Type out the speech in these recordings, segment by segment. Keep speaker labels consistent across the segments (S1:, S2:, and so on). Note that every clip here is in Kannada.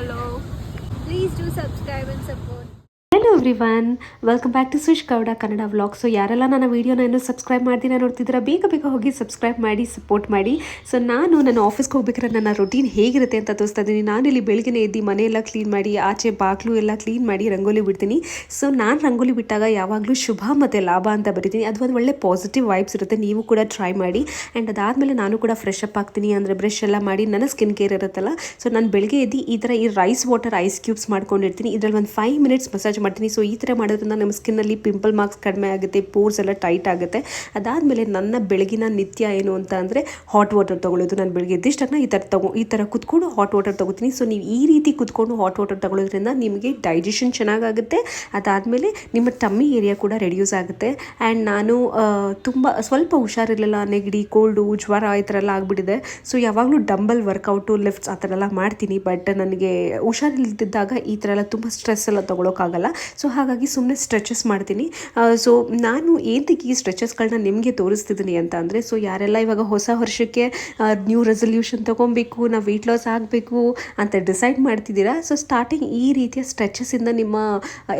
S1: follow. Please do subscribe and support.
S2: Everyone welcome back to Sush Gowda Kannada vlog so ಯಾರೆಲ್ಲ ನನ್ನ ವೀಡಿಯೋನ ಇನ್ನೂ ಸಬ್ಸ್ಕ್ರೈಬ್ ಮಾಡ್ತೀನಿ ನೋಡ್ತಿದ್ದೀರಾ, ಬೇಗ ಬೇಗ ಹೋಗಿ ಸಬ್ಸ್ಕ್ರೈಬ್ ಮಾಡಿ ಸಪೋರ್ಟ್ ಮಾಡಿ. ಸೊ ನಾನು ನನ್ನ ಆಫೀಸ್ಗೆ ಹೋಗ್ಬೇಕಾದ್ರೆ ನನ್ನ ರೊಟೀನ್ ಹೇಗಿರುತ್ತೆ ಅಂತ ತೋರಿಸ್ತಾ ಇದ್ದೀನಿ. ನಾನಿಲ್ಲಿ ಬೆಳಗ್ಗೆ ಎದ್ದು ಮನೆಯೆಲ್ಲ ಕ್ಲೀನ್ ಮಾಡಿ, ಆಚೆ ಬಾಗ್ಲು ಎಲ್ಲ ಕ್ಲೀನ್ ಮಾಡಿ ರಂಗೋಲಿ ಬಿಡ್ತೀನಿ. ಸೊ ನಾನು ರಂಗೋಲಿ ಬಿಟ್ಟಾಗ ಯಾವಾಗಲೂ ಶುಭ ಮತ್ತು ಲಾಭ ಅಂತ ಬರಿತೀನಿ. ಅದು ಒಂದು ಒಳ್ಳೆ ಪಾಸಿಟಿವ್ ವೈಬ್ಸ್ ಇರುತ್ತೆ. ನೀವು ಕೂಡ ಟ್ರೈ ಮಾಡಿ. ಆ್ಯಂಡ್ ಅದಾದಮೇಲೆ ನಾನು ಕೂಡ ಫ್ರೆಶ್ ಅಪ್ ಆಗ್ತೀನಿ. ಅಂದರೆ ಬ್ರಷ್ ಎಲ್ಲ ಮಾಡಿ, ನನ್ನ ಸ್ಕಿನ್ ಕೇರ್ ಇರುತ್ತಲ್ಲ. ಸೊ ನಾನು ಬೆಳಗ್ಗೆ ಎದ್ದು ಈ ಥರ ಈ ರೈಸ್ ವಾಟರ್ ಐಸ್ ಕ್ಯೂಬ್ಸ್ ಮಾಡ್ಕೊಂಡಿರ್ತೀನಿ. ಇದರಲ್ಲಿ ಒಂದು ಫೈವ್ ಮಿನಿಟ್ಸ್ ಮಸಾಜ್ ಮಾಡ್ತೀನಿ. ಸೊ ಈ ಥರ ಮಾಡೋದ್ರಿಂದ ನಮ್ಮ ಸ್ಕಿನ್ನಲ್ಲಿ ಪಿಂಪಲ್ ಮಾರ್ಕ್ಸ್ ಕಡಿಮೆ ಆಗುತ್ತೆ ಪೋರ್ಸ್ ಎಲ್ಲ ಟೈಟ್ ಆಗುತ್ತೆ. ಅದಾದಮೇಲೆ ನನ್ನ ಬೆಳಗಿನ ನಿತ್ಯ ಏನು ಅಂತ ಅಂದರೆ ಹಾಟ್ ವಾಟರ್ ತೊಗೊಳ್ಳೋದು ನಾನು ಬೆಳಗ್ಗೆ ಎದ್ದಿಷ್ಟಾಗ ಈ ಥರ ತಗೋ, ಈ ಥರ ಕುತ್ಕೊಂಡು ಹಾಟ್ ವಾಟರ್ ತೊಗೋತೀನಿ. ಸೊ ನೀವು ಈ ರೀತಿ ಕುತ್ಕೊಂಡು ಹಾಟ್ ವಾಟರ್ ತಗೊಳ್ಳೋದ್ರಿಂದ ನಿಮಗೆ ಡೈಜೆಷನ್ ಚೆನ್ನಾಗಾಗುತ್ತೆ. ಅದಾದಮೇಲೆ ನಿಮ್ಮ ಟಮ್ಮಿ ಏರಿಯಾ ಕೂಡ ರೆಡ್ಯೂಸ್ ಆಗುತ್ತೆ. ಆ್ಯಂಡ್ ನಾನು ತುಂಬ ಸ್ವಲ್ಪ ಹುಷಾರಿರಲಿಲ್ಲ, ನೆಗಡಿ ಕೋಲ್ಡು ಜ್ವರ ಈ ಥರ ಎಲ್ಲ ಆಗಿಬಿಟ್ಟಿದೆ. ಸೊ ಯಾವಾಗಲೂ ಡಂಬಲ್ ವರ್ಕೌಟು ಲಿಫ್ಟ್ಸ್ ಆ ಥರ ಎಲ್ಲ ಮಾಡ್ತೀನಿ. ಬಟ್ ನನಗೆ ಹುಷಾರಿಲ್ದಿದ್ದಾಗ ಈ ಥರ ಎಲ್ಲ ತುಂಬ ಸ್ಟ್ರೆಸ್ ಎಲ್ಲ ತೊಗೊಳಕ್ಕಾಗಲ್ಲ. ಸೊ ಹಾಗಾಗಿ ಸುಮ್ಮನೆ ಸ್ಟ್ರೆಚಸ್ ಮಾಡ್ತೀನಿ. ಸೊ ನಾನು ಏನಕ್ಕೆ ಈ ಸ್ಟ್ರೆಚಸ್ಗಳನ್ನ ನಿಮಗೆ ತೋರಿಸ್ತಿದ್ದೀನಿ ಅಂತ ಅಂದರೆ ಸೊ ಯಾರೆಲ್ಲ ಇವಾಗ ಹೊಸ ವರ್ಷಕ್ಕೆ ನ್ಯೂ ರೆಸಲ್ಯೂಷನ್ ತೊಗೊಬೇಕು, ನಾವು ವೆಯ್ಟ್ ಲಾಸ್ ಆಗಬೇಕು ಅಂತ ಡಿಸೈಡ್ ಮಾಡ್ತಿದ್ದೀರಾ? ಸೊ ಸ್ಟಾರ್ಟಿಂಗ್ ಈ ರೀತಿಯ ಸ್ಟ್ರೆಚಸ್ಸಿಂದ ನಿಮ್ಮ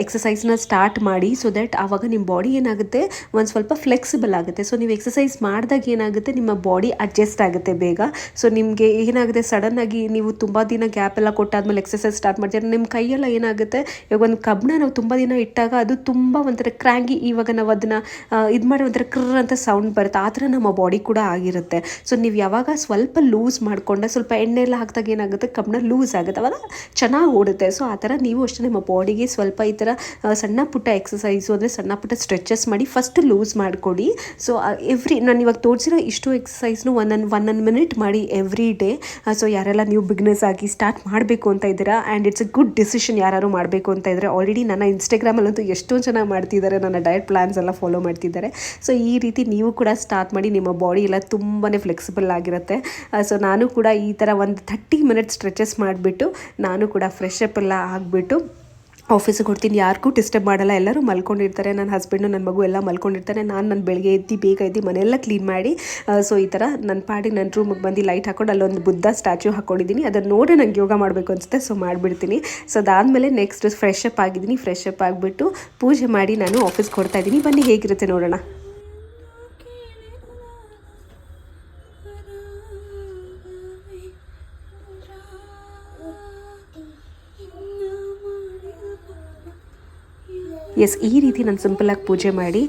S2: ಎಕ್ಸಸೈಸ್ನ ಸ್ಟಾರ್ಟ್ ಮಾಡಿ ಸೊ ದ್ಯಾಟ್ ಆವಾಗ ನಿಮ್ಮ ಬಾಡಿ ಏನಾಗುತ್ತೆ? ಒಂದು ಸ್ವಲ್ಪ ಫ್ಲೆಕ್ಸಿಬಲ್ ಆಗುತ್ತೆ. ಸೊ ನೀವು ಎಕ್ಸಸೈಸ್ ಮಾಡಿದಾಗ ಏನಾಗುತ್ತೆ? ನಿಮ್ಮ ಬಾಡಿ ಅಡ್ಜಸ್ಟ್ ಆಗುತ್ತೆ ಬೇಗ. ಸೊ ನಿಮಗೆ ಏನಾಗುತ್ತೆ? ಸಡನ್ನಾಗಿ ನೀವು ತುಂಬ ದಿನ ಗ್ಯಾಪ್ ಎಲ್ಲ ಕೊಟ್ಟಾದ್ಮೇಲೆ ಎಕ್ಸಸೈಸ್ ಸ್ಟಾರ್ಟ್ ಮಾಡ್ತೀರ? ನಿಮ್ಮ ಕೈಯೆಲ್ಲ ಏನಾಗುತ್ತೆ? ಇವಾಗ ಒಂದು ಕಬ್ಬಣ ನಾವು ತುಂಬ ದಿನ ಇಟ್ಟಾಗ ಅದು ತುಂಬ ಒಂಥರ ಕ್ರ್ಯಾಂಗಿ ಇವಾಗ ನಾವು ಅದನ್ನು ಇದು ಮಾಡಿ ಒಂಥರ ಕ್ರರ್ ಅಂತ ಸೌಂಡ್ ಬರುತ್ತೆ. ಆ ಥರ ನಮ್ಮ ಬಾಡಿ ಕೂಡ ಆಗಿರುತ್ತೆ. ಸೊ ನೀವು ಯಾವಾಗ ಸ್ವಲ್ಪ ಲೂಸ್ ಮಾಡಿಕೊಂಡ ಸ್ವಲ್ಪ ಎಣ್ಣೆ ಎಲ್ಲ ಹಾಕಿದಾಗ ಏನಾಗುತ್ತೆ? ಕಬ್ಬಣ ಲೂಸ್ ಆಗುತ್ತೆ. ಅವಾಗ ಚೆನ್ನಾಗಿ ಓಡುತ್ತೆ. ಸೊ ಆ ಥರ ನೀವು ಅಷ್ಟೇ ನಿಮ್ಮ ಬಾಡಿಗೆ ಸ್ವಲ್ಪ ಈ ಥರ ಸಣ್ಣ ಪುಟ್ಟ ಎಕ್ಸಸೈಸು ಅಂದರೆ ಸಣ್ಣ ಪುಟ್ಟ ಸ್ಟ್ರೆಚಸ್ ಮಾಡಿ ಫಸ್ಟ್ ಲೂಸ್ ಮಾಡಿಕೊಡಿ ಸೊ ಎವ್ರಿ ನಾನು ಇವಾಗ ತೋರಿಸಿರೋ ಇಷ್ಟು ಎಕ್ಸಸೈಸ್ನು ಒನ್ ಒಂದು ಮಿನಿಟ್ ಮಾಡಿ ಎವ್ರಿ ಡೇ ಸೊ ಯಾರೆಲ್ಲ ನೀವು ಬಿಗ್ನೆಸ್ ಆಗಿ ಸ್ಟಾರ್ಟ್ ಮಾಡಬೇಕು ಅಂತ ಇದ್ದೀರಾ and it's a good decision ಯಾರು ಮಾಡಬೇಕು ಅಂತ ಇದ್ದರೆ ಆಲ್ರೆಡಿ ನನ್ನ ಇನ್ಸ್ಟಾಗ್ರಾಮಲ್ಲಂತೂ ಎಷ್ಟೊಂದು ಜನ ಮಾಡ್ತಿದ್ದಾರೆ, ನನ್ನ ಡಯಟ್ ಪ್ಲಾನ್ಸ್ ಎಲ್ಲ ಫಾಲೋ ಮಾಡ್ತಿದ್ದಾರೆ. ಸೊ ಈ ರೀತಿ ನೀವು ಕೂಡ ಸ್ಟಾರ್ಟ್ ಮಾಡಿ ನಿಮ್ಮ ಬಾಡಿ ಎಲ್ಲ ತುಂಬಾ ಫ್ಲೆಕ್ಸಿಬಲ್ ಆಗಿರುತ್ತೆ. ಸೊ ನಾನು ಕೂಡ ಈ ಥರ ಒಂದು ಥರ್ಟಿ ಮಿನಿಟ್ಸ್ ಸ್ಟ್ರೆಚಸ್ ಮಾಡಿಬಿಟ್ಟು, ನಾನು ಕೂಡ ಫ್ರೆಶ್ ಅಪ್ ಎಲ್ಲ ಆಗಿಬಿಟ್ಟು ಆಫೀಸಿಗೆ ಕೊಡ್ತೀನಿ ಯಾರಿಗೂ ಡಿಸ್ಟರ್ಬ್ ಮಾಡಲ್ಲ. ಎಲ್ಲರೂ ಮಲ್ಕೊಂಡಿರ್ತಾರೆ. ನನ್ನ ಹಸ್ಬೆಂಡು ನನ್ನ ಮಗು ಎಲ್ಲ ಮಲ್ಕೊಂಡಿರ್ತಾರೆ. ನಾನು ನನ್ನ ಬೆಳಗ್ಗೆ ಎದ್ದು, ಬೇಗ ಎದ್ದು ಮನೆಯೆಲ್ಲ ಕ್ಲೀನ್ ಮಾಡಿ ಸೊ ಈ ಥರ ನನ್ನ ಪಾಡಿಗೆ ನನ್ನ ರೂಮಿಗೆ ಬಂದು ಲೈಟ್ ಹಾಕೊಂಡು ಅಲ್ಲೊಂದು ಬುದ್ಧ ಸ್ಟ್ಯಾಚು ಹಾಕೊಂಡಿದ್ದೀನಿ. ಅದನ್ನು ನೋಡಿ ನಂಗೆ ಯೋಗ ಮಾಡಬೇಕು ಅನಿಸುತ್ತೆ ಸೊ ಮಾಡಿಬಿಡ್ತೀನಿ. ಸೊ ಅದಾದಮೇಲೆ ನೆಕ್ಸ್ಟ್ ಫ್ರೆಶ್ ಅಪ್ ಆಗಿದ್ದೀನಿ. ಫ್ರೆಶ್ ಅಪ್ ಆಗಿಬಿಟ್ಟು ಪೂಜೆ ಮಾಡಿ ನಾನು ಆಫೀಸ್ಗೆ ಕೊಡ್ತಾಯಿದ್ದೀನಿ ಬನ್ನಿ, ಹೇಗಿರುತ್ತೆ ನೋಡೋಣ. ಎಸ್ ಈ ರೀತಿ ನಾನು ಸಿಂಪಲಾಗಿ ಪೂಜೆ ಮಾಡಿ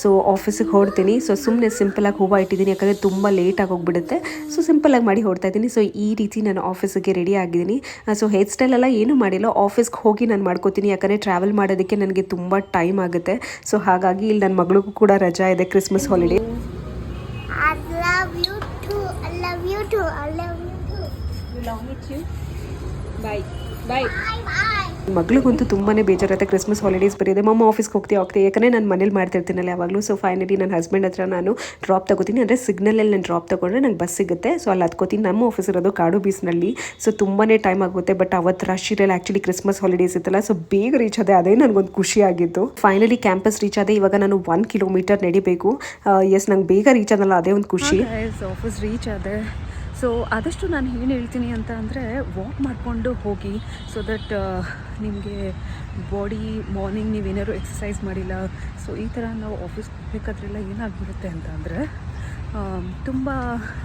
S2: ಸೊ ಆಫೀಸಿಗೆ ಹೊರಡ್ತೀನಿ ಸೊ ಸುಮ್ಮನೆ ಸಿಂಪಲಾಗಿ ಹೂವು ಇಟ್ಟಿದ್ದೀನಿ ಯಾಕಂದರೆ ತುಂಬ ಲೇಟಾಗಿ ಹೋಗ್ಬಿಡುತ್ತೆ ಸೊ ಸಿಂಪಲಾಗಿ ಮಾಡಿ ಹೊಡ್ತಾ ಇದ್ದೀನಿ ಸೊ ಈ ರೀತಿ ನಾನು ಆಫೀಸಿಗೆ ರೆಡಿ ಆಗಿದ್ದೀನಿ ಸೊ ಹೇರ್ ಸ್ಟೈಲ್ ಎಲ್ಲ ಏನೂ ಮಾಡಿಲ್ಲ ಆಫೀಸ್ಗೆ ಹೋಗಿ ನಾನು ಮಾಡ್ಕೋತೀನಿ ಯಾಕಂದರೆ ಟ್ರಾವೆಲ್ ಮಾಡೋದಕ್ಕೆ ನನಗೆ ತುಂಬ ಟೈಮ್ ಆಗುತ್ತೆ ಸೊ ಹಾಗಾಗಿ ಇಲ್ಲಿ ನನ್ನ ಮಗಳಿಗೂ ಕೂಡ ರಜಾ ಇದೆ Christmas holiday
S3: love you too. I love you too. I love you too.
S1: Belong with you. Bye. Bye.
S3: Bye bye.
S2: ಮಗಳಿಗಂತೂ ತುಂಬಾ ಬೇಜಾರಾಗುತ್ತೆ ಕ್ರಿಸ್ಮಸ್ ಹಾಲಿಡೇಸ್ ಬರೀದೆ. ಮಮ್ಮ ಆಫೀಸ್ಗೆ ಹೋಗ್ತೀವಿ ಹೋಗ್ತೀವಿ ಯಾಕಂದರೆ ನಾನು ಮನೇಲಿ ಮಾಡ್ತಿರ್ತೀನಲ್ಲ ಯಾವಾಗಲೂ. ಸೊ ಫೈನಲಿ ನನ್ನ ಹಸ್ಬೆಂಡ್ ಹತ್ರ ನಾನು ಡ್ರಾಪ್ ತಗೋತೀನಿ. ಅಂದರೆ ಸಿಗ್ನಲಲ್ಲಿ ನಾನು ಡ್ರಾಪ್ ತಗೊಂಡ್ರೆ ನಂಗೆ ಬಸ್ ಸಿಗುತ್ತೆ. ಸೊ ಅಲ್ಲಿ ಹತ್ಕೋತೀನಿ ನಮ್ಮ ಆಫೀಸ್ ಇರೋದು ಕಾಡು ಬೀಸ್ನಲ್ಲಿ. ಸೊ ತುಂಬಾ ಟೈಮ್ ಆಗುತ್ತೆ. ಬಟ್ ಅವತ್ತು ರಶ್ ಇರಲ್ಲ ಆ್ಯಕ್ಚುಲಿ ಕ್ರಿಸ್ಮಸ್ ಹಾಲಿಡೇಸ್ ಇತ್ತಲ್ಲ. ಸೊ ಬೇಗ ರೀಚ್ ಆದೆ. ಅದೇ ನನಗೊಂದು ಖುಷಿ ಆಗಿತ್ತು ಫೈನಲಿ ಕ್ಯಾಂಪಸ್ ರೀಚ್ ಆದೆ. ಇವಾಗ ನಾನು ಒನ್ ಕಿಲೋಮೀಟರ್ ನಡಿಬೇಕು. ಎಸ್ ನಂಗೆ ಬೇಗ ರೀಚ್ ಆದಲ್ಲ. ಅದೇ ಒಂದು ಖುಷಿ.
S1: ಆಫೀಸ್ ರೀಚ್ ಆದೆ. ಸೊ ಆದಷ್ಟು ನಾನು ಏನು ಹೇಳ್ತೀನಿ ಅಂತ ಅಂದರೆ ವಾಕ್ ಮಾಡಿಕೊಂಡು ಹೋಗಿ ಸೊ ದಟ್ ನಿಮಗೆ ಬಾಡಿ ಮಾರ್ನಿಂಗ್ ನೀವೇನಾದ್ರು ಎಕ್ಸಸೈಸ್ ಮಾಡಿಲ್ಲ ಸೊ ಈ ಥರ ನಾವು ಆಫೀಸ್ಗೆ ಹೋಗ್ಬೇಕಾದ್ರೆಲ್ಲ ಏನಾಗ್ಬಿಡುತ್ತೆ ಅಂತ ಅಂದರೆ ತುಂಬ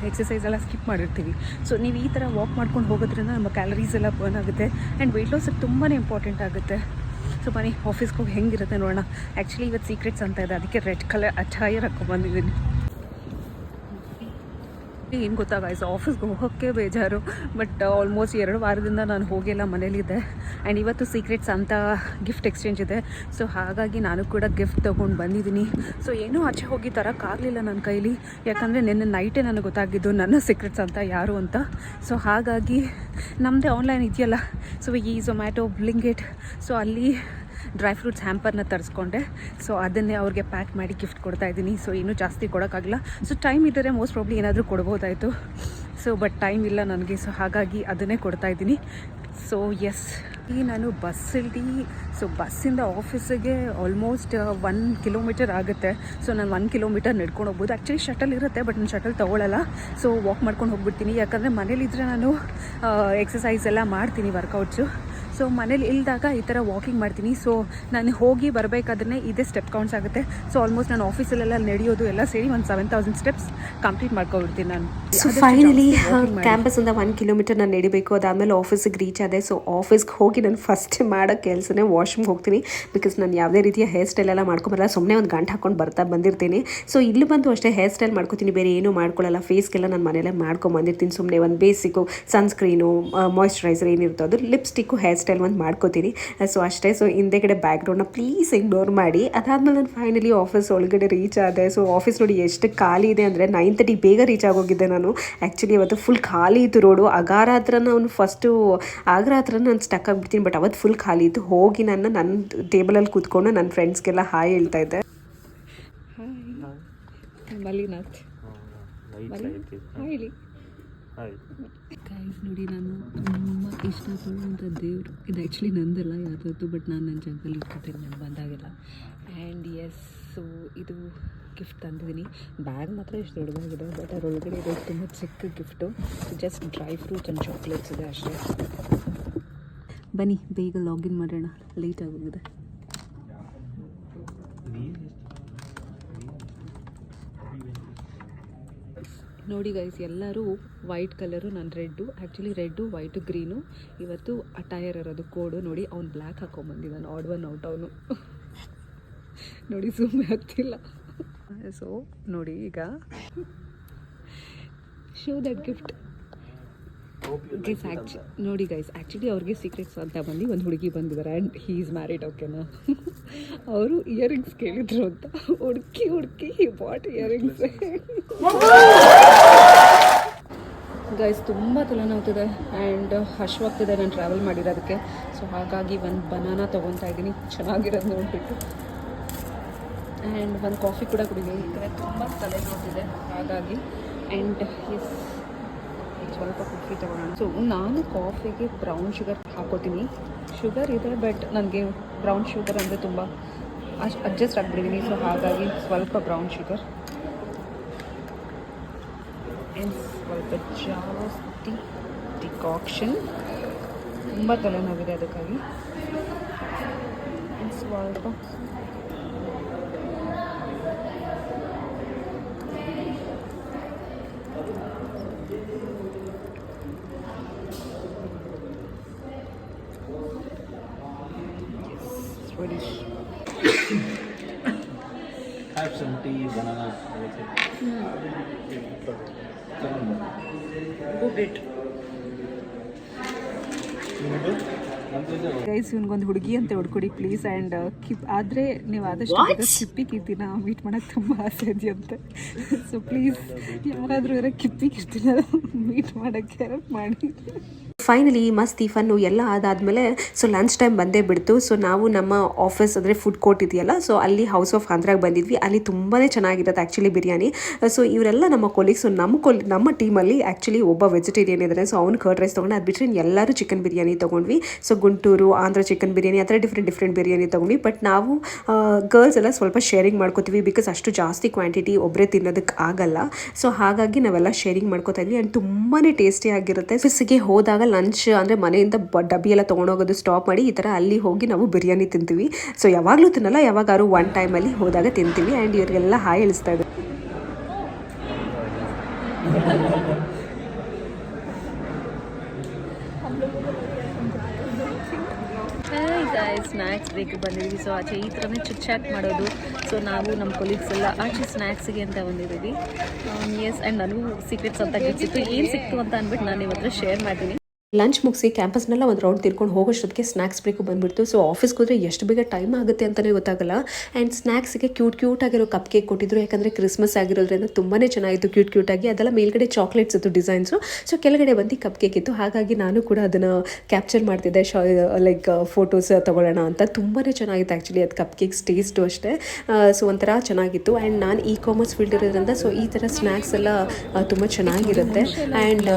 S1: ಎಕ್ಸಸೈಸ್ ಎಲ್ಲ ಸ್ಕಿಪ್ ಮಾಡಿರ್ತೀವಿ. ಸೊ ನೀವು ಈ ಥರ ವಾಕ್ ಮಾಡ್ಕೊಂಡು ಹೋಗೋದ್ರಿಂದ ನಮ್ಮ ಕ್ಯಾಲರೀಸ್ ಎಲ್ಲ ಬರ್ನ್ ಆಗುತ್ತೆ ಆ್ಯಂಡ್ ವೆಯ್ಟ್ ಲಾಸಿಗೆ ತುಂಬಾ ಇಂಪಾರ್ಟೆಂಟ್ ಆಗುತ್ತೆ. ಸೊ ಬನ್ನಿ ಆಫೀಸ್ಗೆ ಹೋಗಿ ಹೆಂಗಿರುತ್ತೆ ನೋಡೋಣ. ಆ್ಯಕ್ಚುಲಿ ಇವತ್ತು ಸೀಕ್ರೆಟ್ಸ್ ಅಂತ ಇದೆ, ಅದಕ್ಕೆ ರೆಡ್ ಕಲರ್ ಅಟೈರ್ ಹಾಕ್ಕೊಂಡ್ಬಂದಿದ್ದೀನಿ ಏನು ಗೊತ್ತಾ ಗೈಸ್ ಆಫೀಸ್ಗೆ ಹೋಗೋಕ್ಕೆ ಬೇಜಾರು. ಬಟ್ ಆಲ್ಮೋಸ್ಟ್ ಎರಡು ವಾರದಿಂದ ನಾನು ಹೋಗಿಲ್ಲ ಮನೇಲಿದ್ದೆ ಆ್ಯಂಡ್ ಇವತ್ತು ಸೀಕ್ರೆಟ್ಸ್ ಅಂತ ಗಿಫ್ಟ್ ಎಕ್ಸ್ಚೇಂಜ್ ಇದೆ. ಸೊ ಹಾಗಾಗಿ ನಾನು ಕೂಡ ಗಿಫ್ಟ್ ತೊಗೊಂಡು ಬಂದಿದ್ದೀನಿ. ಸೊ ಏನೂ ಆಚೆ ಹೋಗಿ ತರೋಕ್ಕಾಗಲಿಲ್ಲ ನನ್ನ ಕೈಲಿ. ಯಾಕಂದರೆ ನಿನ್ನೆ ನೈಟೇ ನನಗೆ ಗೊತ್ತಾಗಿದ್ದು ನನ್ನ ಸೀಕ್ರೆಟ್ಸ್ ಅಂತ ಯಾರು ಅಂತ. ಸೊ ಹಾಗಾಗಿ ನಮ್ಮದೇ ಆನ್ಲೈನ್ ಇದೆಯಲ್ಲ. ಸೊ ಈ ಝೊಮ್ಯಾಟೊ ಬ್ಲಿಂಗೆಟ್ ಸೊ ಅಲ್ಲಿ ಡ್ರೈ ಫ್ರೂಟ್ಸ್ ಹ್ಯಾಂಪರ್ನ ತರಿಸ್ಕೊಂಡೆ. ಸೊ ಅದನ್ನೇ ಅವ್ರಿಗೆ ಪ್ಯಾಕ್ ಮಾಡಿ ಗಿಫ್ಟ್ ಕೊಡ್ತಾ ಇದ್ದೀನಿ. ಸೊ ಇನ್ನೂ ಜಾಸ್ತಿ ಕೊಡೋಕ್ಕಾಗಿಲ್ಲ. ಸೊ ಟೈಮ್ ಇದ್ದರೆ ಮೋಸ್ಟ್ ಪ್ರಾಬ್ಲಿ ಏನಾದರೂ ಕೊಡ್ಬೋದಾಯಿತು. ಸೊ ಬಟ್ ಟೈಮ್ ಇಲ್ಲ ನನಗೆ. ಸೊ ಹಾಗಾಗಿ ಅದನ್ನೇ ಕೊಡ್ತಾ ಇದ್ದೀನಿ. ಸೊ ಎಸ್ ಈ ನಾನು ಬಸ್ಸಲ್ಲಿ ಸೊ ಬಸ್ಸಿಂದ ಆಫೀಸಿಗೆ ಆಲ್ಮೋಸ್ಟ್ ಒನ್ ಕಿಲೋಮೀಟರ್ ಆಗುತ್ತೆ. ಸೊ ನಾನು ಒನ್ ಕಿಲೋಮೀಟರ್ ನಡ್ಕೊಂಡು ಹೋಗ್ಬೋದು. ಆ್ಯಕ್ಚುಲಿ ಶಟಲ್ ಇರುತ್ತೆ ಬಟ್ ನಾನು ಶಟಲ್ ತೊಗೊಳಲ್ಲ. ಸೊ ವಾಕ್ ಮಾಡ್ಕೊಂಡು ಹೋಗ್ಬಿಡ್ತೀನಿ. ಯಾಕಂದರೆ ಮನೇಲಿದ್ದರೆ ನಾನು ಎಕ್ಸಸೈಸ್ ಎಲ್ಲ ಮಾಡ್ತೀನಿ ವರ್ಕೌಟ್ಸು ಸೊ ಮನೇಲಿ ಇಲ್ದಾಗ ಈ ಥರ ವಾಕಿಂಗ್ ಮಾಡ್ತೀನಿ. ಸೊ ನಾನು ಹೋಗಿ ಬರಬೇಕಾದ್ರೆ ಇದೇ ಸ್ಟೆಪ್ ಕೌಂಟ್ಸ್ ಆಗುತ್ತೆ. ಸೊ ಆಲ್ಮೋಸ್ಟ್ ನಾನು ಆಫೀಸಲ್ಲೆಲ್ಲ ನಡೆಯೋದು ಎಲ್ಲ ಸೇರಿ ಒಂದು ಸೆವೆನ್ ತೌಸಂಡ್ ಸ್ಟೆಪ್ಸ್ ಕಂಪ್ಲೀಟ್ ಮಾಡ್ಕೊಬಿಡ್ತೀನಿ ನಾನು.
S2: ಸೊ ಫೈನಲಿ ಕ್ಯಾಂಪಸ್ಸಿಂದ ಒನ್ ಕಿಲೋಮೀಟರ್ ನಾನು ನಡಿಬೇಕು. ಅದಾದಮೇಲೆ ಆಫೀಸಿಗೆ ರೀಚ್ ಆದೆ. ಸೊ ಆಫೀಸ್ಗೆ ಹೋಗಿ ನಾನು ಫಸ್ಟ್ ಮಾಡೋ ಕೆಲಸನೇ ವಾಶ್ರೂಮ್ಗೆ ಹೋಗ್ತೀನಿ. ಬಿಕಾಸ್ ನಾನು ಯಾವುದೇ ರೀತಿಯ ಹೇರ್ ಸ್ಟೈಲ್ ಎಲ್ಲ ಮಾಡ್ಕೊಂಬರಲ್ಲ ಸುಮ್ಮನೆ ಒಂದು ಗಂಟು ಹಾಕೊಂಡು ಬರ್ತಾ ಬಂದಿರ್ತೀನಿ. ಸೊ ಇಲ್ಲಿ ಬಂದು ಅಷ್ಟೇ ಹೇರ್ ಸ್ಟೈಲ್ ಮಾಡ್ಕೊತೀನಿ. ಬೇರೆ ಏನೂ ಮಾಡ್ಕೊಳ್ಳಲ್ಲ ಫೇಸ್ಗೆಲ್ಲ ನಾನು ಮನೇಲೆ ಮಾಡ್ಕೊಂಬಂದಿರ್ತೀನಿ ಸುಮ್ಮನೆ ಒಂದು ಬೇಸಿಕ್ಕು ಸನ್ಸ್ಕ್ರೀನು ಮಾಯ್ಶ್ಚರೈಸರ್ ಏನಿರುತ್ತೋ ಅದು ಲಿಪ್ಸ್ಟಿಕ್ಕು ಹೇರ್ ಸ್ಟೈಲ್ ಒಂದು ಮಾಡ್ಕೋತೀನಿ ಸೊ ಅಷ್ಟೇ ಸೊ ಹಿಂದೆಗಡೆ ಬ್ಯಾಕ್ಗ್ರೌಂಡ್ನ ಪ್ಲೀಸ್ ಇಗ್ನೋರ್ ಮಾಡಿ ಅದಾದಮೇಲೆ ನಾನು ಫೈನಲಿ ಆಫೀಸ್ ಒಳಗಡೆ ರೀಚ್ ಆದೆ ಸೊ ಆಫೀಸ್ ನೋಡಿ ಎಷ್ಟು ಖಾಲಿ ಇದೆ ಅಂದರೆ ನೈನ್ ತರ್ಟಿ ಬೇಗ ರೀಚ್ ಆಗೋಗಿದ್ದೆ ನಾನು ಆ್ಯಕ್ಚುಲಿ ಅವತ್ತು ಫುಲ್ ಖಾಲಿ ಇತ್ತು ರೋಡು ಅಗಾರ ಹತ್ರ ನಾನು ಫಸ್ಟು ಆಗ್ರ ಹತ್ರ ನಾನು ಸ್ಟಕ್ ಆಗಿಬಿಡ್ತೀನಿ ಬಟ್ ಅವತ್ತು ಫುಲ್ ಖಾಲಿ ಇತ್ತು ಹೋಗಿ ನಾನು ನನ್ನ ಟೇಬಲಲ್ಲಿ ಕೂತ್ಕೊಂಡು ನನ್ನ ಫ್ರೆಂಡ್ಸ್ಗೆಲ್ಲ ಹಾಯ್ ಹೇಳ್ತಾ ಇದ್ದೆ
S1: ಮಲ್ಲಿನಾಥ್ ಹೇಳಿ
S4: ಹಾಯ್
S1: ಗೈಸ್ ನೋಡಿ ನಾನು ತುಂಬ ಇಷ್ಟಪಡುವಂಥ ದೇವರು. ಇದು ಆ್ಯಕ್ಚುಲಿ ನಂದಲ್ಲ ಯಾವುದಾದ್ರು ಬಟ್ ನಾನು ನನ್ನ ಜಾಗದಲ್ಲಿ ಇಟ್ಕೊತೀನಿ ನಾನು ಬಂದಾಗೆಲ್ಲ. ಆ್ಯಂಡ್ ಎಸ್ ಸೊ ಇದು ಗಿಫ್ಟ್ ತಂದಿದ್ದೀನಿ. ಬ್ಯಾಗ್ ಮಾತ್ರ ಇಷ್ಟು ದೊಡ್ಡದಾಗಿದೆ ಬಟ್ ಅದರೊಳಗಡೆ ಇರೋದು ತುಂಬ ಚಿಕ್ಕ gift just dry fruits and chocolates ಇದೆ ಅಷ್ಟೇ. ಬನ್ನಿ ಬೇಗ ಲಾಗಿನ್ ಮಾಡೋಣ. ಲೇಟ್ ಆಗೋಗಿದೆ. ನೋಡಿ ಗೈಸ್ ಎಲ್ಲರೂ ವೈಟ್ ಕಲರು ನಾನು red actually red white green ಇವತ್ತು ಅಟೈರ್ ಇರೋದು ಕೋಡು. ನೋಡಿ, ಅವ್ನು ಬ್ಲ್ಯಾಕ್ ಹಾಕೊಂಬಂದಿದ್ದಾನೆ ಆಡ್ ಒನ್ ಔಟ್ ಅವನು. ನೋಡಿ ಸುಮ್ಮನೆ ಆಗ್ತಿಲ್ಲ. ಸೊ ನೋಡಿ ಈಗ. ಶೋ ದಟ್ ಗಿಫ್ಟ್ ಗೈಸ್ ಆ್ಯಕ್ಚು ನೋಡಿ ಗೈಸ್ ಆ್ಯಕ್ಚುಲಿ ಅವ್ರಿಗೆ ಸೀಕ್ರೆಟ್ಸ್ ಅಂತ ಬಂದು ಒಂದು ಹುಡುಗಿ ಬಂದಿದ್ದಾರೆ ಆ್ಯಂಡ್ ಹೀ ಈಸ್ ಮ್ಯಾರಿಡ್ ಓಕೆನಾ ಅವರು ಇಯರಿಂಗ್ಸ್ ಕೇಳಿದ್ರು ಅಂತ. ಹುಡುಕಿ ಹುಡುಕಿ ಹಿ ಬಾಟ್ ಇಯರಿಂಗ್ಸ್ ಗೈಸ್ ತುಂಬ ತಲೆನೋವ್ತಿದೆ ಆ್ಯಂಡ್ ಹಶ್ವಾಗ್ತಿದೆ ನಾನು ಟ್ರಾವೆಲ್ ಮಾಡಿರೋದಕ್ಕೆ. ಸೊ ಹಾಗಾಗಿ ಒಂದು ಬನಾನ ತೊಗೊತಾ ಇದ್ದೀನಿ. ಚೆನ್ನಾಗಿರೋದು ನೋಡಿಬಿಟ್ಟು. ಆ್ಯಂಡ್ ಒಂದು ಕಾಫಿ ಕೂಡ ಕುಡಿತೀನಿ ಯಾಕಂದರೆ ತುಂಬ ತಲೆ ನೋಡ್ತಿದೆ ಹಾಗಾಗಿ ಆ್ಯಂಡ್ ಎಸ್ ಸ್ವಲ್ಪ ಕಾಫಿ ತೊಗೊಳ್ಳೋಣ. ಸೊ ನಾನು ಕಾಫಿಗೆ ಬ್ರೌನ್ ಶುಗರ್ ಹಾಕೋತೀನಿ. ಶುಗರ್ ಇದೆ ಬಟ್ ನನಗೆ ಬ್ರೌನ್ ಶುಗರ್ ಅಂದರೆ ತುಂಬ ಅಷ್ಟು ಅಡ್ಜಸ್ಟ್ ಆಗಿಬಿಟ್ಟಿದ್ದೀನಿ ಸೊ ಹಾಗಾಗಿ ಸ್ವಲ್ಪ ಬ್ರೌನ್ ಶುಗರ್ ಆ್ಯಂಡ್ ಸ್ವಲ್ಪ ಜಾಸ್ತಿ ಡಿಕಾಕ್ಷನ್ ತುಂಬ ತಲೆನೋವಿದೆ ಅದಕ್ಕಾಗಿ. ಸ್ವಲ್ಪ ಗೈಸ್ ಇವನ್ಗೊಂದು ಹುಡುಗಿ ಅಂತ ಹೊಡ್ಕೊಡಿ ಪ್ಲೀಸ್ ಆ್ಯಂಡ್ ಕಿಪ್ ಆದರೆ ನೀವು ಆದಷ್ಟು ಕಿಪ್ಪಿ ಕೀರ್ತಿನ ಮೀಟ್ ಮಾಡೋಕ್ಕೆ ತುಂಬ ಆಸೆ ಇದೆಯಂತೆ ಸೊ ಪ್ಲೀಸ್ ಯಾರಾದರೂ ಇರೋ ಕಿಪ್ಪಿ ಕೀರ್ತಿನ ಮೀಟ್ ಮಾಡೋಕ್ಕೆ ಮಾಡಿ.
S2: ಫೈನಲಿ ಮಸ್ತ್ ಫನ್ನು ಎಲ್ಲ ಅದಾದಮೇಲೆ ಸೊ ಲಂಚ್ ಟೈಮ್ ಬಂದೇ ಬಿಡ್ತು. ಸೊ ನಾವು ನಮ್ಮ ಆಫೀಸ್ ಅಂದರೆ ಫುಡ್ ಕೋರ್ಟ್ ಇದೆಯಲ್ಲ ಸೊ ಅಲ್ಲಿ ಹೌಸ್ ಆಫ್ ಆಂಧ್ರಾಗೆ ಬಂದಿದ್ವಿ. ಅಲ್ಲಿ ತುಂಬಾ ಚೆನ್ನಾಗಿರುತ್ತೆ ಆ್ಯಕ್ಚುಲಿ ಬಿರಿಯಾನಿ. ಸೊ ಇವರೆಲ್ಲ ನಮ್ಮ ಕೊಲೀಗ್ಸು ನಮ್ಮ ಕೊಲ್ ನಮ್ಮ ಟೀಮಲ್ಲಿ ಆ್ಯಕ್ಚುಲಿ ಒಬ್ಬ ವೆಜಿಟೇರಿಯನ್ ಇದ್ದಾರೆ ಸೊ ಅವ್ನು ಕರ್ಡ್ ರೈಸ್ ತೊಗೊಂಡು, ಅದು ಬಿಟ್ಟರೆ ಎಲ್ಲರೂ ಚಿಕನ್ ಬಿರಿಯಾನಿ ತೊಗೊಂಡ್ವಿ. ಸೊ ಗುಂಟೂರು ಆಂಧ್ರ ಚಿಕನ್ ಬಿರಿಯಾನಿ, ಆ ಥರ ಡಿಫ್ರೆಂಟ್ ಡಿಫ್ರೆಂಟ್ ಬಿರಿಯಾನಿ ತೊಗೊಂಡ್ವಿ. ಬಟ್ ನಾವು ಗರ್ಲ್ಸ್ ಎಲ್ಲ ಸ್ವಲ್ಪ ಶೇರಿಂಗ್ ಮಾಡ್ಕೋತೀವಿ ಬಿಕಾಸ್ ಅಷ್ಟು ಜಾಸ್ತಿ ಕ್ವಾಂಟಿಟಿ ಒಬ್ಬರೇ ತಿನ್ನೋದಕ್ಕೆ ಆಗಲ್ಲ. ಸೊ ಹಾಗಾಗಿ ನಾವೆಲ್ಲ ಶೇರಿಂಗ್ ಮಾಡ್ಕೋತಾ ಇದ್ವಿ. ಆ್ಯಂಡ್ ತುಂಬಾ ಟೇಸ್ಟಿ ಆಗಿರುತ್ತೆ. ಸಿಗೆ ಹೋದಾಗ ಲಂಚ್ ಅಂದರೆ ಮನೆಯಿಂದ ಬ ಡಬ್ಬಿ ಎಲ್ಲ ತೊಗೊಂಡೋಗೋದು ಸ್ಟಾಪ್ ಮಾಡಿ ಈ ಥರ ಅಲ್ಲಿ ಹೋಗಿ ನಾವು ಬಿರಿಯಾನಿ ತಿಂತೀವಿ. ಸೊ ಯಾವಾಗಲೂ ತಿನ್ನಲ್ಲ ಯಾವಾಗಾದ್ರು ಒನ್ ಟೈಮಲ್ಲಿ ಹೋದಾಗ ತಿಂತೀವಿ ಆ್ಯಂಡ್ ಇವರಿಗೆಲ್ಲ ಹಾಯ್ ಇಳಿಸ್ತಾ ಇದೆ
S1: ಸ್ನ್ಯಾಕ್ಸ್ ಬೇಕು ಬಂದಿದ್ದೀವಿ ಸೊ ಆಚೆ ಈ ಥರನೇ ಚಾಟ್ ಮಾಡೋದು. ಸೊ ನಾವು ನಮ್ಮ ಕೊಲೀಗ್ಸ್ ಎಲ್ಲ ಆಚೆ ಸ್ನ್ಯಾಕ್ಸಿಗೆ ಅಂತ ಬಂದಿದ್ದೀವಿ. ಎಸ್ ಆ್ಯಂಡ್ ನನಗೂ ಸೀಕ್ರೆಟ್ಸ್ ಅಂತ ಸಿಕ್ತು ಏನು ಸಿಕ್ತು ಅಂತ ಅಂದ್ಬಿಟ್ಟು ನಾನು ನಿಮ್ಮ ಶೇರ್ ಮಾಡ್ತೀನಿ.
S2: ಲಂಚ್ ಮುಗಿಸಿ ಕ್ಯಾಂಪಸ್ನೆಲ್ಲ ಒಂದು ರೌಂಡ್ ತಿರ್ಕೊಂಡು ಹೋಗೋಷ್ಟೊತ್ತಿಗೆ ಸ್ನ್ಯಾಕ್ಸ್ ಬ್ರೇಕು ಬಂದ್ಬಿಡ್ತು. ಸೊ ಆಫೀಸ್ಗೆ ಹೋದರೆ ಎಷ್ಟು ಬೇಗ ಟೈಮ್ ಆಗುತ್ತೆ ಅಂತಲೇ ಗೊತ್ತಾಗಲ್ಲ. ಆ್ಯಂಡ್ ಸ್ನ್ಯಾಕ್ಸ್ಗೆ ಕ್ಯೂಟ್ ಕ್ಯೂಟ್ ಆಗಿರೋ ಕಪ್ ಕೇಕ್ ಕೊಟ್ಟಿದ್ರು. ಯಾಕಂದರೆ ಕ್ರಿಸ್ಮಸ್ ಆಗಿರೋದ್ರಿಂದ ತುಂಬಾ ಚೆನ್ನಾಗಿತ್ತು ಕ್ಯೂಟ್ ಕ್ಯೂಟ್ ಆಗಿ. ಅದೆಲ್ಲ ಮೇಲ್ಗಡೆ ಚಾಕ್ಲೇಟ್ಸ್ ಇತ್ತು ಡಿಸೈನ್ಸು. ಸೊ ಕೆಳಗಡೆ ಬಂದು ಕಪ್ ಕೇಕ್ ಇತ್ತು. ಹಾಗಾಗಿ ನಾನು ಕೂಡ ಅದನ್ನು ಕ್ಯಾಪ್ಚರ್ ಮಾಡ್ತಿದ್ದೆ. ಶಾ, ಲೈಕ್, ಫೋಟೋಸ್ ತೊಗೊಳ್ಳೋಣ ಅಂತ. ತುಂಬಾ ಚೆನ್ನಾಗಿತ್ತು ಆ್ಯಕ್ಚುಲಿ ಅದು ಕಪ್ ಕೇಕ್ಸ್ ಟೇಸ್ಟು ಅಷ್ಟೇ. ಸೊ ಒಂಥರ ಚೆನ್ನಾಗಿತ್ತು. ಆ್ಯಂಡ್ ನಾನು ಇ ಕಾಮರ್ಸ್ ಫೀಲ್ಡ್ ಇರೋದ್ರಿಂದ ಸೊ ಈ ಥರ ಸ್ನ್ಯಾಕ್ಸ್ ಎಲ್ಲ ತುಂಬ ಚೆನ್ನಾಗಿರುತ್ತೆ. ಆ್ಯಂಡ್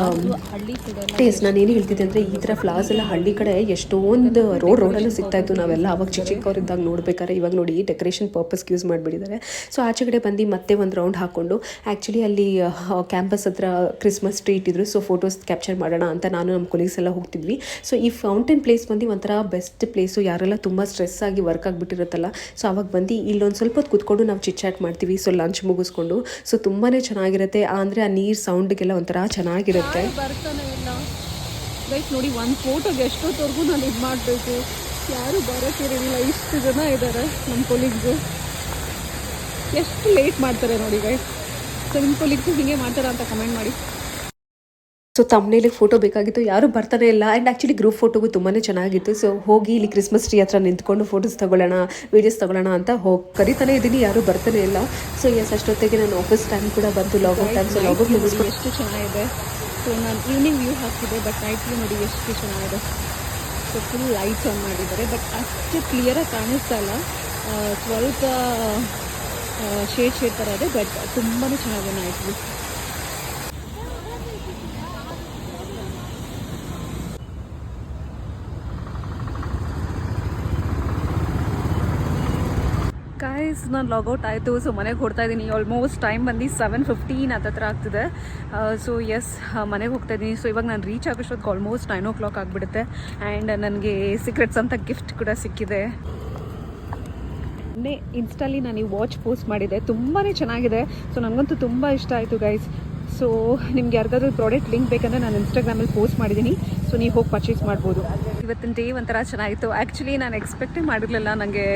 S2: ಟೇಸ್ಟ್ ನಾನು ಏನು ಹೇಳ್ತಿದ್ದೆ ಅಂದರೆ ಈ ಥರ ಫ್ಲಾಸ್ ಎಲ್ಲ ಹಳ್ಳಿ ಕಡೆ ಎಷ್ಟೊಂದು ರೋಡ್ ರೋಡಲ್ಲೂ ಸಿಗ್ತಾ ಇತ್ತು. ನಾವೆಲ್ಲ ಅವಾಗ ಚಿಕ್ಕ ಚಿಕ್ಕವರಿದ್ದಾಗ ನೋಡ್ಬೇಕಾದ್ರೆ ಇವಾಗ ನೋಡಿ ಡೆಕೋರೇಷನ್ ಪರ್ಪಸ್ಗೆ ಯೂಸ್ ಮಾಡಿಬಿಟ್ಟಿದ್ದಾರೆ. ಸೊ ಆಚೆ ಕಡೆ ಬಂದು ಮತ್ತೆ ಒಂದು ರೌಂಡ್ ಹಾಕ್ಕೊಂಡು ಆ್ಯಕ್ಚುಲಿ ಅಲ್ಲಿ ಕ್ಯಾಂಪಸ್ ಹತ್ರ ಕ್ರಿಸ್ಮಸ್ ಟ್ರೀ ಇಟ್ಟಿದ್ರು. ಸೊ ಫೋಟೋಸ್ ಕ್ಯಾಪ್ಚರ್ ಮಾಡೋಣ ಅಂತ ನಾನು ನಮ್ಮ ಕೊಲೀಗ್ಸ್ ಎಲ್ಲ ಹೋಗ್ತಿದ್ವಿ. ಸೊ ಈ ಫೌಂಟೇನ್ ಪ್ಲೇಸ್ ಬಂದು ಒಂಥರ ಬೆಸ್ಟ್ ಪ್ಲೇಸು ಯಾರೆಲ್ಲ ತುಂಬ ಸ್ಟ್ರೆಸ್ ಆಗಿ ವರ್ಕ್ ಆಗಿಬಿಟ್ಟಿರುತ್ತಲ್ಲ. ಸೊ ಅವಾಗ ಬಂದು ಇಲ್ಲೊಂದು ಸ್ವಲ್ಪ ಹೊತ್ತು ಕೂತ್ಕೊಂಡು ನಾವು ಚಿಟ್ ಚಾಟ್ ಮಾಡ್ತೀವಿ. ಸೊ ಲಂಚ್ ಮುಗಿಸ್ಕೊಂಡು. ಸೊ ತುಂಬಾ ಚೆನ್ನಾಗಿರುತ್ತೆ. ಅಂದರೆ ಆ ನೀರು ಸೌಂಡ್ಗೆಲ್ಲ ಒಂಥರ ಚೆನ್ನಾಗಿರುತ್ತೆ.
S1: ಗೈಸ್ ನೋಡಿ ಒಂದು ಫೋಟೋಗೆ ಎಷ್ಟೊತ್ತವರೆಗೂ ನಾನು ಇದು ಮಾಡಬೇಕು. ಯಾರು ಬರೋಕ್ಕಿರಲಿಲ್ಲ ಇಷ್ಟು ಜನ ಇದ್ದಾರೆ ನಮ್ಮ ಕೊಲೀಗ್ಸು ಎಷ್ಟು ಲೇಟ್ ಮಾಡ್ತಾರೆ ನೋಡಿ ಗೈಸ್ ಸೊ ನಿಮ್ಮ ಕೊಲೀಗ್ಸು ಹೀಗೆ ಮಾಡ್ತಾರೆ ಅಂತ ಕಮೆಂಟ್ ಮಾಡಿ.
S2: ಸೊ ತಮ್ಮನೇಲಿ ಫೋಟೋ ಬೇಕಾಗಿತ್ತು ಯಾರು ಬರ್ತಾನೆ ಇಲ್ಲ. ಆ್ಯಂಡ್ ಆ್ಯಕ್ಚುಲಿ ಗ್ರೂಪ್ ಫೋಟೋಗೂ ತುಂಬಾ ಚೆನ್ನಾಗಿತ್ತು. ಸೊ ಹೋಗಿ ಇಲ್ಲಿ ಕ್ರಿಸ್ಮಸ್ ಟ್ರೀ ಹತ್ರ ನಿಂತ್ಕೊಂಡು ಫೋಟೋಸ್ ತೊಗೊಳ್ಳೋಣ ವೀಡಿಯೋಸ್ ತೊಗೊಳ್ಳೋಣ ಅಂತ ಹೋಗಿ ಕರಿತಾನೆ ಇದ್ದೀನಿ ಯಾರೂ ಬರ್ತಾನೆ ಇಲ್ಲ. ಸೊ ಎಸ್ ಅಷ್ಟೊತ್ತಿಗೆ ನಾನು ಆಫೀಸ್ ಟೈಮ್ ಕೂಡ ಬಂತು ಲಾಗೌಟ್ ಟೈಮ್ ಸೊ ಲಾಗೌಟ್
S1: ಎಷ್ಟು ಚೆನ್ನಾಗಿದೆ. ಸೊ ನಾನು ಈವ್ನಿಂಗ್ ವ್ಯೂ ಹಾಕಿದೆ ಬಟ್ ನೈಟ್ ವ್ಯೂ ನೋಡಿ ಎಷ್ಟು ಚೆನ್ನಾಗಿದೆ ಸೊ ಫುಲ್ ಲೈಟ್ಸ್ ಆನ್ ಮಾಡಿದ್ದಾರೆ ಬಟ್ ಅಷ್ಟು ಕ್ಲಿಯರಾಗಿ ಕಾಣಿಸ್ತಾ ಇಲ್ಲ. ಸ್ವಲ್ಪ ಶೇಡ್ ಶೇಡ್ ಥರ ಇದೆ ಬಟ್ ತುಂಬಾ ಚೆನ್ನಾಗಿದೆ ನೈಟ್ ವ್ಯೂ ಗಾಯ್ಸ್ ನಾನು ಲಾಗೌಟ್ ಆಯಿತು. ಸೊ ಮನೆಗೆ ಹೋಗ್ತಾ ಇದ್ದೀನಿ ಆಲ್ಮೋಸ್ಟ್ ಟೈಮ್ ಬಂದು ಸೆವೆನ್ ಫಿಫ್ಟೀನ್ ಹತ್ರ ಆಗ್ತಿದೆ. ಸೊ ಎಸ್ ಮನೆಗೆ ಹೋಗ್ತಾ ಇದ್ದೀನಿ ಸೊ ಇವಾಗ ನಾನು ರೀಚ್ ಆಗೋಷ್ಟೊತ್ತಿಗೆ ಆಲ್ಮೋಸ್ಟ್ ನೈನ್ ಓ ಕ್ಲಾಕ್ ಆಗಿಬಿಡುತ್ತೆ. ಆ್ಯಂಡ್ ನನಗೆ ಸೀಕ್ರೆಟ್ಸ್ ಅಂತ ಗಿಫ್ಟ್ ಕೂಡ ಸಿಕ್ಕಿದೆ. ಮೊನ್ನೆ ಇನ್ಸ್ಟಾಲಿ ನಾನು ಈ ವಾಚ್ ಪೋಸ್ಟ್ ಮಾಡಿದೆ. ತುಂಬಾ ಚೆನ್ನಾಗಿದೆ. ಸೊ ನನಗಂತೂ ತುಂಬ ಇಷ್ಟ ಆಯಿತು ಗೈಸ್ ಸೊ ನಿಮ್ಗೆ ಯಾರಿಗಾದ್ರೂ ಪ್ರಾಡಕ್ಟ್ ಲಿಂಕ್ ಬೇಕಂದ್ರೆ ನಾನು ಇನ್ಸ್ಟಾಗ್ರಾಮಲ್ಲಿ ಪೋಸ್ಟ್ ಮಾಡಿದ್ದೀನಿ ಸೊ ನೀವು ಹೋಗಿ ಪರ್ಚೇಸ್ ಮಾಡ್ಬೋದು. ಇವತ್ತಿನ ಡೇ ಒಂಥರ ಚೆನ್ನಾಗಿತ್ತು. ಆ್ಯಕ್ಚುಲಿ ನಾನು ಎಕ್ಸ್ಪೆಕ್ಟೇ ಮಾಡಿರಲಿಲ್ಲ. ನನಗೆ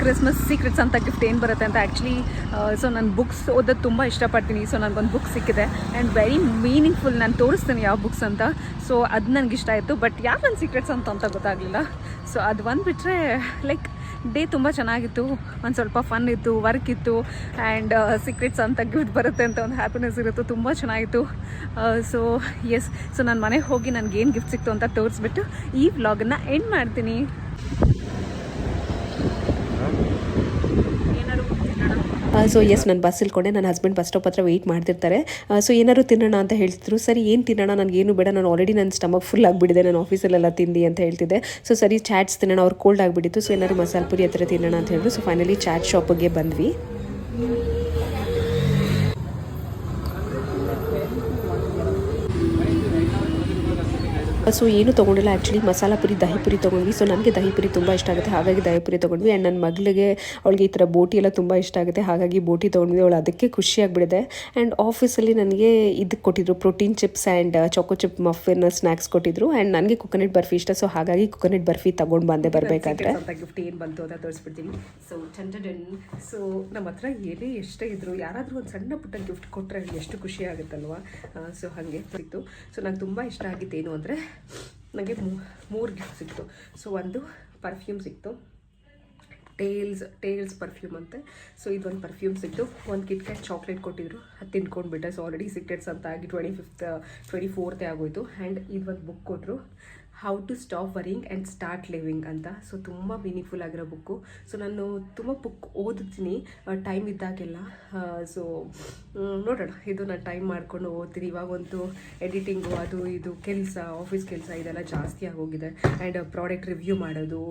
S1: ಕ್ರಿಸ್ಮಸ್ ಸೀಕ್ರೆಟ್ಸ್ ಅಂತ ಗಿಫ್ಟ್ ಏನು ಬರುತ್ತೆ ಅಂತ ಆ್ಯಕ್ಚುಲಿ ಸೊ ನಾನು ಬುಕ್ಸ್ ಓದೋದು ತುಂಬ ಇಷ್ಟಪಡ್ತೀನಿ. ಸೊ ನನಗೊಂದು ಬುಕ್ ಸಿಕ್ಕಿದೆ. ಆ್ಯಂಡ್ ವೆರಿ ಮೀನಿಂಗ್ಫುಲ್ ನಾನು ತೋರಿಸ್ತೀನಿ ಯಾವ ಬುಕ್ಸ್ ಅಂತ. ಸೊ ಅದು ನನಗೆ ಇಷ್ಟ ಆಯಿತು. ಬಟ್ ಯಾವ ನನ್ನ ಸೀಕ್ರೆಟ್ಸ್ ಅಂತ ಅಂತ ಗೊತ್ತಾಗಲಿಲ್ಲ. ಸೊ ಅದು ಬಂದುಬಿಟ್ರೆ ಲೈಕ್ ಡೇ ತುಂಬ ಚೆನ್ನಾಗಿತ್ತು. ಒಂದು ಸ್ವಲ್ಪ ಫನ್ ಇತ್ತು ವರ್ಕ್ ಇತ್ತು. ಆ್ಯಂಡ್ ಸೀಕ್ರೆಟ್ಸ್ ಅಂತ ಗಿಫ್ಟ್ ಬರುತ್ತೆ ಅಂತ ಒಂದು ಹ್ಯಾಪಿನೆಸ್ ಇರುತ್ತೆ. ತುಂಬ ಚೆನ್ನಾಗಿತ್ತು. ಸೊ ಎಸ್ ಸೊ ನಾನು ಮನೆಗೆ ಹೋಗಿ ನನಗೇನು ಗಿಫ್ಟ್ ಸಿಕ್ತು ಅಂತ ತೋರಿಸ್ಬಿಟ್ಟು ಈ ವ್ಲಾಗನ್ನು ಎಂಡ್ ಮಾಡ್ತೀನಿ ಏನಾದ್ರು ತಿನ್ನೋಣ
S2: ಸೊ ಎಸ್ ನಾನು ಬಸ್ ಇಲ್ಕೊಂಡೆ ನನ್ನ ಹಸ್ಬೆಂಡ್ ಬಸ್ ಸ್ಟಾಪ್ ಹತ್ರ ವೆಯ್ಟ್ ಮಾಡ್ತಿರ್ತಾರೆ. ಸೊ ಏನಾದ್ರು ತಿನ್ನೋಣ ಅಂತ ಹೇಳ್ತಿದ್ರು. ಸರಿ, ಏನು ತಿನ್ನೋಣ? ನನಗೇನು ಬೇಡ. ನಾನು ಆಲ್ರೆಡಿ ನನ್ನ ಸ್ಟಮಕ್ ಫುಲ್ ಆಗಿಬಿಟ್ಟಿದೆ. ನಾನು ಆಫೀಸಲ್ಲೆಲ್ಲ ತಿಂದು ಅಂತ ಹೇಳ್ತಿದ್ದೆ. ಸೊ ಸರಿ ಚಾಟ್ಸ್ ತಿನ್ನೋಣ. ಅವ್ರು ಕೋಲ್ಡ್ ಆಗಿಬಿಟ್ಟಿತ್ತು. ಸೊ ಏನಾದ್ರು ಮಸಾಲೆ ಪುರಿ ಹತ್ರ ತಿನ್ನೋಣ ಅಂತ ಹೇಳಿದ್ರು. ಸೊ ಫೈನಲಿ ಚಾಟ್ ಶಾಪಿಗೆ ಬಂದ್ವಿ. ಸೊ ಏನು ತೊಗೊಂಡಿಲ್ಲ. ಆ್ಯಕ್ಚುಲಿ ಮಸಾಲ ಪುರಿ, ದಹಿ ಪುರಿ ತೊಗೊಂಡ್ವಿ. ಸೊ ನನಗೆ ದಹಿ ಪುರಿ ತುಂಬ ಇಷ್ಟ ಆಗುತ್ತೆ. ಹಾಗಾಗಿ ದಹಿ ಪುರಿ ತೊಗೊಂಡ್ವಿ. ಆ್ಯಂಡ್ ನನ್ನ ಮಗಳಿಗೆ ಅವಳಿಗೆ ಈ ಥರ ಬೋಟಿ ಎಲ್ಲ ತುಂಬ ಇಷ್ಟ ಆಗುತ್ತೆ. ಹಾಗಾಗಿ ಬೋಟಿ ತೊಗೊಂಡ್ವಿ. ಅವಳು ಅದಕ್ಕೆ ಖುಷಿಯಾಗಿಬಿಡಿದೆ ಆ್ಯಂಡ್ ಆಫೀಸಲ್ಲಿ ನನಗೆ ಇದಕ್ಕೆ ಕೊಟ್ಟಿದ್ರು. Protein chips and choco chip muffin snacks ಕೊಟ್ಟಿದ್ರು. ಆ್ಯಂಡ್ ನನಗೆ ಕೊಕೊನಟ್ ಬರ್ಫಿ ಇಷ್ಟ. ಸೊ ಹಾಗಾಗಿ ಕೊಕೊನಟ್ ಬರ್ಫಿ ತೊಗೊಂಡು ಬಂದೆ ಬರಬೇಕಾದ್ರೆ.
S1: ಗಿಫ್ಟ್ ಏನು ಬಂತು ಅಂತ ತೋರಿಸ್ಬಿಡ್ತೀನಿ. ಸೊ ಚಂಚಡನ್ ಸೊ ನಮ್ಮ ಹತ್ರ ಏನೇ ಎಷ್ಟೇ ಇದ್ರು, ಯಾರಾದರೂ ಒಂದು ಸಣ್ಣ ಪುಟ್ಟ ಗಿಫ್ಟ್ ಕೊಟ್ಟರೆ ಎಷ್ಟು ಖುಷಿ ಆಗುತ್ತಲ್ವಾ? ಸೊ ಹಾಗೆ. ಸಿಕ್ತು ಸೊ ನಂಗೆ ತುಂಬ ಇಷ್ಟ ಆಗಿದ್ದೇನು ಅಂದರೆ ನನಗೆ ಮೂರು ಗಿಫ್ಟ್ ಸಿಕ್ತು. ಸೊ ಒಂದು ಪರ್ಫ್ಯೂಮ್ ಸಿಕ್ತು. ಟೇಲ್ಸ್ ಟೇಲ್ಸ್ ಪರ್ಫ್ಯೂಮ್ ಅಂತೆ. ಸೊ ಇದೊಂದು ಪರ್ಫ್ಯೂಮ್ ಸಿಕ್ತು. ಒಂದು ಕಿಟ್ ಕ್ಯಾಟ್ ಚಾಕ್ಲೇಟ್ ಕೊಟ್ಟಿದ್ರು. ಅದು ತಿನ್ಕೊಂಡ್ಬಿಟ್ಟೆ ಸೊ ಆಲ್ರೆಡಿ ಸಿಕ್ರೆಟ್ಸ್ ಅಂತ ಆಗಿ ಟ್ವೆಂಟಿ ಫಿಫ್ತ್ ಟ್ವೆಂಟಿ ಫೋರ್ತೇ ಆಗೋಯಿತು. ಆ್ಯಂಡ್ ಇದೊಂದು ಬುಕ್ ಕೊಟ್ಟರು how to stop worrying and start living ಅಂತ. ಸೊ ತುಂಬ ಮೀನಿಂಗ್ಫುಲ್ ಆಗಿರೋ ಬುಕ್ಕು. ಸೊ ನಾನು ತುಂಬ ಬುಕ್ ಓದ್ತೀನಿ ಟೈಮ್ ಇದ್ದಾಗೆಲ್ಲ. ಸೊ ನೋಡೋಣ. ಇದು ನಾನು ಟೈಮ್ ಮಾಡ್ಕೊಂಡು ಓದ್ತೀನಿ. ಇವಾಗಂತೂ ಎಡಿಟಿಂಗು ಅದು ಇದು ಕೆಲಸ ಆಫೀಸ್ ಕೆಲಸ ಇದೆಲ್ಲ ಜಾಸ್ತಿ ಆಗೋಗಿದೆ. ಆ್ಯಂಡ್ ಪ್ರಾಡಕ್ಟ್ ರಿವ್ಯೂ ಮಾಡೋದು.